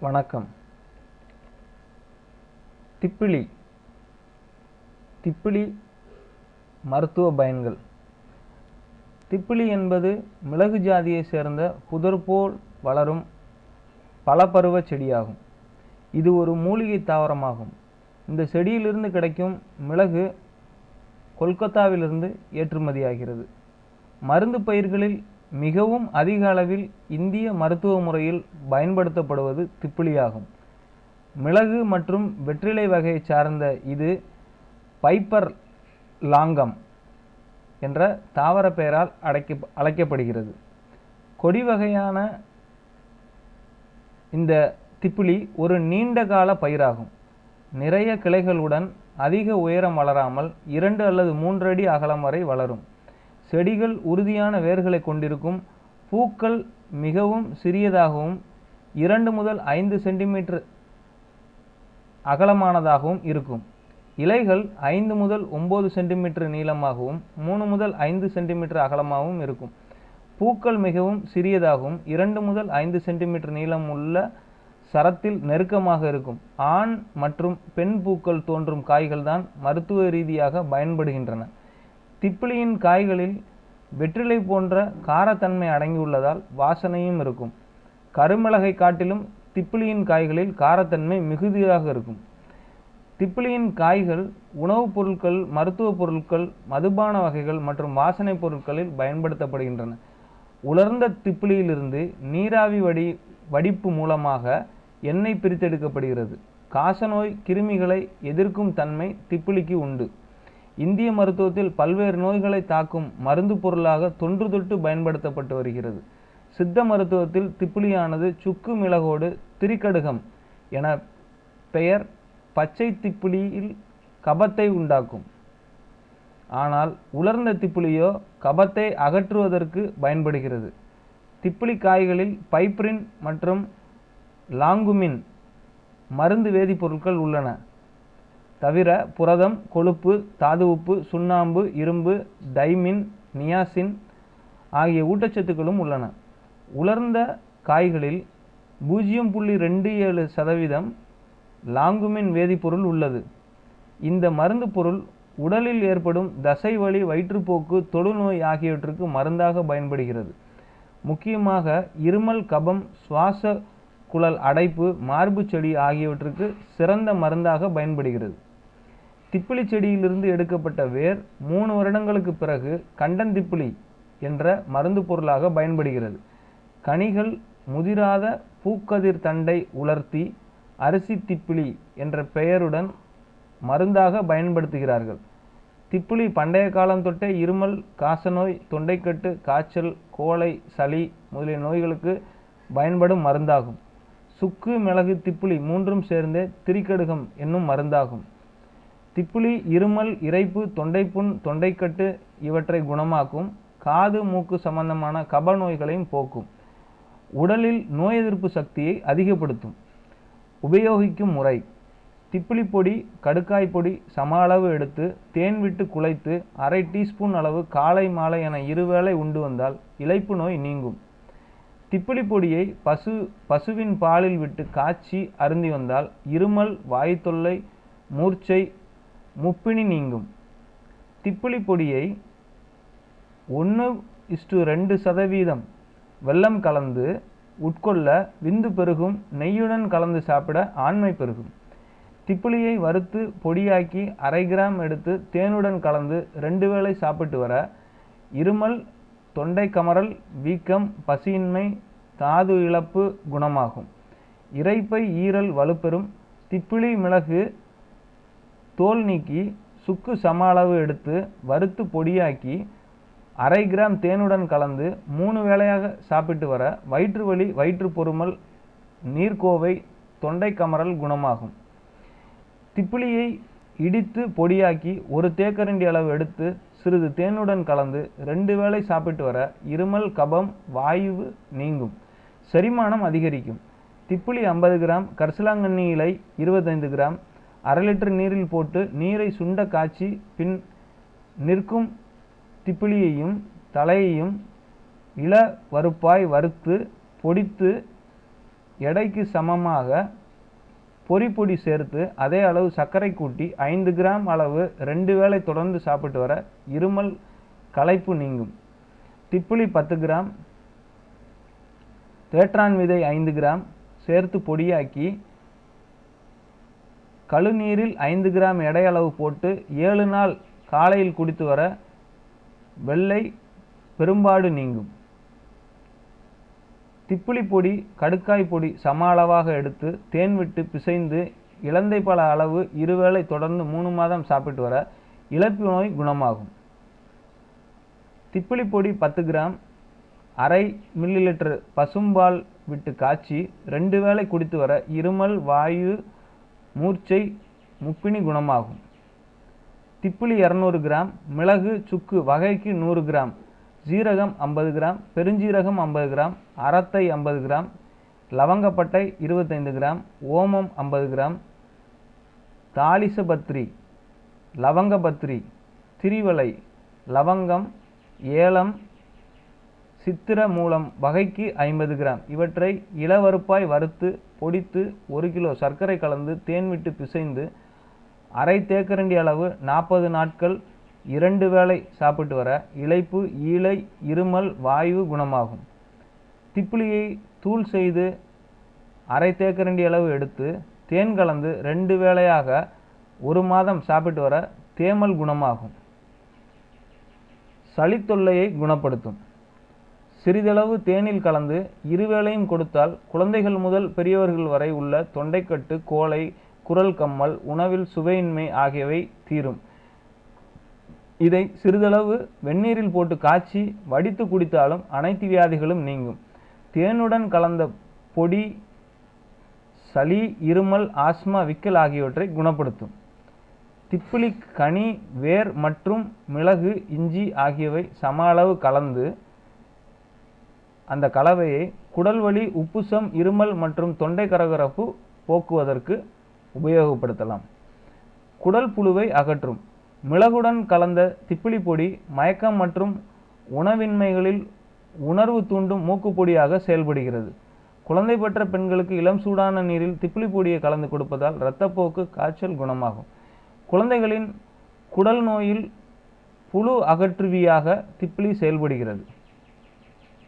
வணக்கம். திப்பிலி. திப்பிலி மருத்துவ பயன்கள். திப்பிலி என்பது மிளகு ஜாதியைச் சேர்ந்த புதர் போல் வளரும் பலபருவ செடியாகும். இது ஒரு மூலிகை தாவரமாகும். இந்த செடியிலிருந்து கிடைக்கும் மிளகு கொல்கத்தாவிலிருந்து ஏற்றுமதியாகிறது. மருந்து பயிர்களில் மிகவும் அதிக அளவில் இந்திய மருத்துவ முறையில் பயன்படுத்தப்படுவது திப்பிலியாகும். மிளகு மற்றும் வெற்றிலை வகையை சார்ந்த இது பைப்பர் லாங்கம் என்ற தாவர பெயரால் அடைக்க அழைக்கப்படுகிறது. கொடி வகையான இந்த திப்பிலி ஒரு நீண்ட கால பயிராகும். நிறைய கிளைகளுடன் அதிக உயரம் வளராமல் இரண்டு அல்லது மூன்று அடி அகலம் வரை வளரும். செடிகள் உறுதியான வேர்களை கொண்டிருக்கும். பூக்கள் மிகவும் சிறியதாகவும் இரண்டு முதல் ஐந்து சென்டிமீட்டர் அகலமானதாகவும் இருக்கும். இலைகள் ஐந்து முதல் ஒம்பது சென்டிமீட்டர் நீளமாகவும் மூணு முதல் ஐந்து சென்டிமீட்டர் அகலமாகவும் இருக்கும். பூக்கள் மிகவும் சிறியதாகவும் இரண்டு முதல் ஐந்து சென்டிமீட்டர் நீளம் உள்ள சரத்தில் நெருக்கமாக இருக்கும். ஆண் மற்றும் பெண் பூக்கள் தோன்றும் காய்கள் தான் மருத்துவ ரீதியாக பயன்படுகின்றன. திப்பிலியின் காய்களில் வெற்றிலை போன்ற காரத்தன்மை அடங்கியுள்ளதால் வாசனையும் இருக்கும். கருமிளகை காட்டிலும் திப்பிலியின் காய்களில் காரத்தன்மை மிகுதியாக இருக்கும். திப்பிலியின் காய்கள் உணவுப் பொருட்கள் மருத்துவ பொருட்கள் மதுபான வகைகள் மற்றும் வாசனை பொருட்களில் பயன்படுத்தப்படுகின்றன. உலர்ந்த திப்பிலியிலிருந்து நீராவி வடி வடிப்பு மூலமாக எண்ணெய் பிரித்தெடுக்கப்படுகிறது. காசநோய் கிருமிகளை எதிர்க்கும் தன்மை திப்பிலிக்கு உண்டு. இந்திய மருத்துவத்தில் பல்வேறு நோய்களை தாக்கும் மருந்து பொருளாக தொன்று தொட்டு பயன்படுத்தப்பட்டு வருகிறது. சித்த மருத்துவத்தில் திப்பிலியானது சுக்கு மிளகோடு திரிக்கடுகம் என பெயர் பச்சை திப்பிலியில் கபத்தை உண்டாக்கும். ஆனால் உலர்ந்த திப்பிலியோ கபத்தை அகற்றுவதற்கு பயன்படுகிறது. திப்பிலி காய்களில் பைப்ரின் மற்றும் லாங்குமின் மருந்து வேதிப்பொருட்கள் உள்ளன. தவிர புரதம் கொழுப்பு தாதுவுப்பு சுண்ணாம்பு இரும்பு டைமின் நியாசின் ஆகிய ஊட்டச்சத்துக்களும் உள்ளன. உலர்ந்த காய்களில் பூஜ்ஜியம் புள்ளி ரெண்டு ஏழு சதவீதம் லாங்குமின் வேதிப்பொருள் உள்ளது. இந்த மருந்து பொருள் உடலில் ஏற்படும் தசை வழி வயிற்றுப்போக்கு தொழுநோய் ஆகியவற்றுக்கு மருந்தாக பயன்படுகிறது. முக்கியமாக இருமல் கபம் சுவாச குழல் அடைப்பு மார்பு செடி ஆகியவற்றுக்கு சிறந்த மருந்தாக பயன்படுகிறது. திப்பிலி செடியிலிருந்து எடுக்கப்பட்ட வேர் மூணு வருடங்களுக்கு பிறகு கண்டந்திப்பிலி என்ற மருந்து பொருளாக பயன்படுகிறது. கனிகள் முதிராத பூக்கதிர் தண்டை உலர்த்தி அரிசி திப்பிலி என்ற பெயருடன் மருந்தாக பயன்படுத்துகிறார்கள். திப்பிலி பண்டைய காலம் தொட்டே இருமல் காசநோய் தொண்டைக்கட்டு காய்ச்சல் கோழை சளி முதலிய நோய்களுக்கு பயன்படும் மருந்தாகும். சுக்கு மிளகு திப்பிலி மூன்றும் சேர்ந்தே திரிக்கடுகம் என்னும் மருந்தாகும். திப்பிலி இருமல் இறைப்பு தொண்டைப்புண் தொண்டைக்கட்டு இவற்றை குணமாக்கும் காது மூக்கு சம்பந்தமான கப நோய்களையும் போக்கும். உடலில் நோய் எதிர்ப்பு சக்தியை அதிகப்படுத்தும். உபயோகிக்கும் முறை. திப்பிலி பொடி கடுக்காய் பொடி சம அளவு எடுத்து தேன் விட்டு குழைத்து அரை டீஸ்பூன் அளவு காலை மாலை என இருவேளை உண்டு வந்தால் இழைப்பு நோய் நீங்கும். திப்பிலி பொடியை பசு பசுவின் பாலில் விட்டு காய்ச்சி அருந்தி வந்தால் இருமல் வாய்த்தொல்லை மூர்ச்சை முப்பினி நீங்கும். திப்பிலி பொடியை ஒன்று இஷ்டு ரெண்டு சதவீதம் வெள்ளம் கலந்து உட்கொள்ள விந்து பெருகும் நெய்யுடன் கலந்து சாப்பிட ஆண்மை பெருகும். திப்பிலியை வறுத்து பொடியாக்கி அரை கிராம் எடுத்து தேனுடன் கலந்து ரெண்டு வேளை சாப்பிட்டு வர இருமல் தொண்டை கமறல் வீக்கம் பசியின்மை தாது இழப்பு குணமாகும். இறைப்பை ஈரல் வலுப்பெறும். திப்பிலி மிளகு தோல் நீக்கி சுக்கு சம அளவு எடுத்து வறுத்து பொடியாக்கி அரை கிராம் தேனுடன் கலந்து மூணு வேளையாக சாப்பிட்டு வர வயிற்று வலி வயிற்று பொறுமல் நீர்க்கோவை தொண்டை கமறல் குணமாகும். திப்பிலியை இடித்து பொடியாக்கி ஒரு தேக்கரண்டி அளவு எடுத்து சிறிது தேனுடன் கலந்து ரெண்டு வேளை சாப்பிட்டு வர இருமல் கபம் வாயு நீங்கும். செரிமானம் அதிகரிக்கும். திப்பிலி ஐம்பது கிராம் கரிசலாங்கண்ணி இலை இருபத்தைந்து கிராம் அரை லிட்டர் நீரில் போட்டு நீரை சுண்ட காய்ச்சி பின் நிற்கும் திப்பிலியையும் தலையையும் இள வறுப்பாய் வறுத்து பொடித்து எடைக்கு சமமாக பொரிப்பொடி சேர்த்து அதே அளவு சர்க்கரை கூட்டி ஐந்து கிராம் அளவு ரெண்டு வேளை தொடர்ந்து சாப்பிட்டு வர இருமல் களைப்பு நீங்கும். திப்பிலி பத்து கிராம் தேற்றான் விதை ஐந்து கிராம் சேர்த்து பொடியாக்கி கழுநீரில் ஐந்து கிராம் எடை அளவு போட்டு ஏழு நாள் காலையில் குடித்து வர வெள்ளை பெரும்பாடு நீங்கும். திப்பிலி பொடி கடுக்காய் பொடி சம அளவாக எடுத்து தேன் விட்டு பிசைந்து இலந்தை பழ அளவு இருவேளை தொடர்ந்து மூணு மாதம் சாப்பிட்டு வர இழப்பு நோய் குணமாகும். திப்பிலி பொடி பத்து கிராம் அரை மில்லி லிட்டர் பசும்பால் விட்டு காய்ச்சி ரெண்டு வேளை குடித்து வர இருமல் வாயு மூர்ச்சை முப்பினி குணமாகும். திப்பிலி இரநூறு கிராம் மிளகு சுக்கு வகைக்கு நூறு கிராம் ஜீரகம் ஐம்பது கிராம் பெருஞ்சீரகம் ஐம்பது கிராம் அரத்தை ஐம்பது கிராம் லவங்கப்பட்டை இருபத்தைந்து கிராம் ஓமம் ஐம்பது கிராம் தாலிசபத்ரி லவங்கபத்ரி திரிவலை லவங்கம் ஏலம் சித்திர மூலம் வகைக்கு ஐம்பது கிராம். இவற்றை இளவறுப்பாய் வறுத்து பொடித்து ஒரு கிலோ சர்க்கரை கலந்து தேன் விட்டு பிசைந்து அரை தேக்கரண்டி அளவு நாற்பது நாட்கள் இரண்டு வேளை சாப்பிட்டு வர இழைப்பு ஈழை இருமல் வாயு குணமாகும். திப்பிலியை தூள் செய்து அரை தேக்கரண்டி அளவு எடுத்து தேன் கலந்து ரெண்டு வேளையாக ஒரு மாதம் சாப்பிட்டு வர தேமல் குணமாகும். சளித்தொல்லையை குணப்படுத்தும். சிறிதளவு தேனில் கலந்து இருவேளையும் கொடுத்தால் குழந்தைகள் முதல் பெரியவர்கள் வரை உள்ள தொண்டைக்கட்டு கோலை குரல் கம்மல் உணவில் சுவையின்மை ஆகியவை தீரும். இதை சிறிதளவு வெந்நீரில் போட்டு காய்ச்சி வடித்து குடித்தாலும் அனைத்து வியாதிகளும் நீங்கும். தேனுடன் கலந்த பொடி சளி இருமல் ஆஸ்மா விக்கல் ஆகியவற்றை குணப்படுத்தும். திப்பிலி கனி வேர் மற்றும் மிளகு இஞ்சி ஆகியவை சம அளவு கலந்து அந்த கலவையை குடல்வலி உப்புசம் இருமல் மற்றும் தொண்டை கரகரப்பு போக்குவதற்கு உபயோகப்படுத்தலாம். குடல் புழுவை அகற்றும். மிளகுடன் கலந்த திப்பிலி பொடி மயக்கம் மற்றும் உணவின்மைகளில் உணர்வு தூண்டும் மூக்குப்பொடியாக செயல்படுகிறது. குழந்தை பெற்ற பெண்களுக்கு இளம் சூடான நீரில் திப்பிலி பொடியை கலந்து கொடுப்பதால் இரத்தப்போக்கு காய்ச்சல் குணமாகும். குழந்தைகளின் குடல் நோயில் புழு அகற்றுவியாக திப்பிலி செயல்படுகிறது.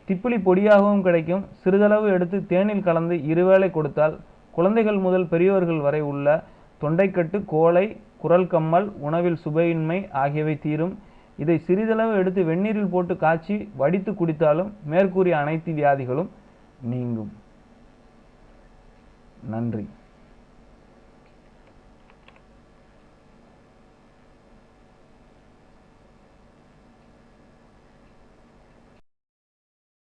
திப்பிலி பொடியாகவும் கிடைக்கும். சிறிதளவு எடுத்து தேனில் கலந்து இருவேளை கொடுத்தால் குழந்தைகள் முதல் பெரியவர்கள் வரை உள்ள தொண்டைக்கட்டு கோலை குரல் கம்மல் உணவில் சுபையின்மை ஆகியவை தீரும். இதை சிறிதளவு எடுத்து வெந்நீரில் போட்டு காய்ச்சி வடித்து குடித்தாலும் மேற்கூறிய அனைத்து வியாதிகளும் நீங்கும். நன்றி.